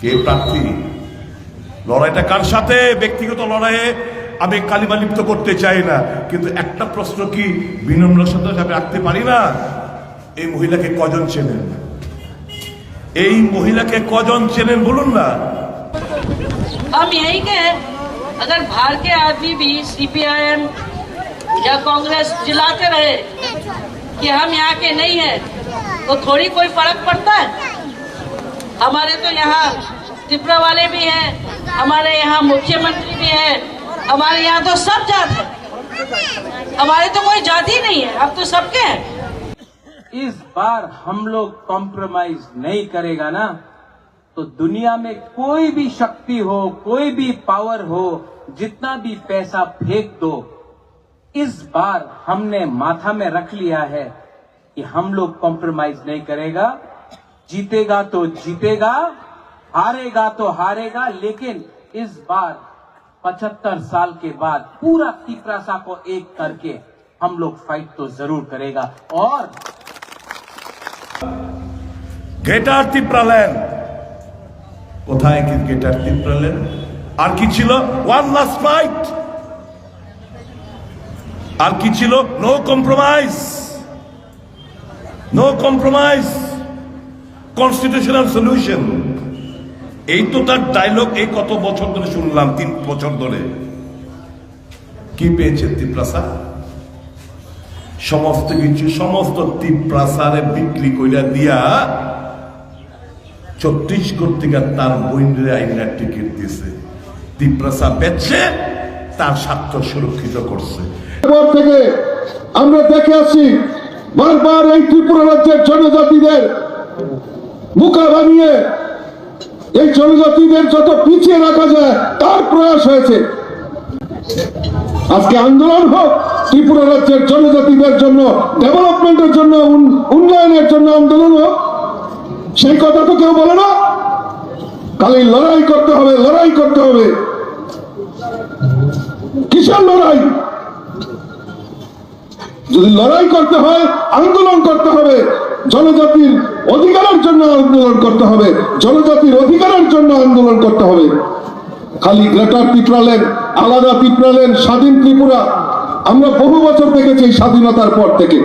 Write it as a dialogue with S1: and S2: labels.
S1: কে প্রার্থী লড়াইটা কার সাথে ব্যক্তিগত লড়াইয়ে আমি কালিমা লিপ্ত করতে চাই না কিন্তু একটা প্রশ্ন কি বিনম্র সাথে আমি রাখতে পারি না এই মহিলাকে কজন চেনেন এই মহিলাকে কজন চেনেন বলুন না
S2: हम यही के अगर बाहर के आदमी भी सीपीआईएम या कांग्रेस चिल्लाते रहे कि हम यहाँ के नहीं है तो थोड़ी कोई फर्क पड़ता है हमारे तो यहाँ त्रिपुरा वाले भी हैं, हमारे यहाँ मुख्यमंत्री भी हैं, हमारे यहाँ तो सब जात है। हमारे तो कोई जाति नहीं है, अब तो सबके हैं।
S3: इस बार हम लोग कॉम्प्रोमाइज नहीं करेगा ना तो दुनिया में कोई भी शक्ति हो, कोई भी पावर हो, जितना भी पैसा फेंक दो, इस बार हमने माथा में रख लिया है कि हम लोग कॉम्प्रोमाइज नहीं करेगा। जीतेगा तो जीतेगा हारेगा तो हारेगा लेकिन इस बार पचहत्तर साल के बाद पूरा तिपरासा को एक करके हम लोग फाइट तो जरूर करेगा और
S1: গ্রেটার তিপ্রাল্যান্ড কোথায় কি গ্রেটার তিপ্রাল্যান্ড আর কি ছিল ওয়ান লাস্ট ফাইট আর কি ছিল no compromise no compromise constitutional solution এই তো তার ডায়লগ এই কত বছর ধরে শুনলাম, তিন বছর ধরে। কি পেয়েছে তিপ্রাসা? সমস্ত কিছু, সমস্ত তিপ্রাসারে বিক্রি কইরা দিয়া ছত্তিশগড় থেকে তার বইনরে আইনার টিকিট দিছে। তিপ্রাসা বেচছে, তার স্বার্থ সুরক্ষিত করছে।
S4: থেকে আমরা দেখে আসছি বারবার এই ত্রিপুরা রাজ্যের জনজাতিদের মুখা বানিয়ে এই জনজাতিদের যত পিছিয়ে রাখা যায়, তার প্রয়াস হয়েছে। আজকে আন্দোলন হোক, ত্রিপুরা রাজ্যের জনজাতিদের জন্য, ডেভেলপমেন্টের জন্য, উন- উন্নয়নের জন্য আন্দোলন হোক, সেই কথা তো কেউ বলে না। খালি লড়াই করতে হবে, লড়াই করতে হবে। কিসের লড়াই? যদি লড়াই করতে হয়, আন্দোলন করতে হবে, জনজাতির অধিকারের জন্য আন্দোলন করতে হবে, জনজাতির অধিকারের জন্য আন্দোলন করতে হবে। খালি গ্রেটার পিপরালেন আলাদা পিপরালেন স্বাধীন ত্রিপুরা, আমরা বহু বছর দেখেছি স্বাধীনতার পর থেকে।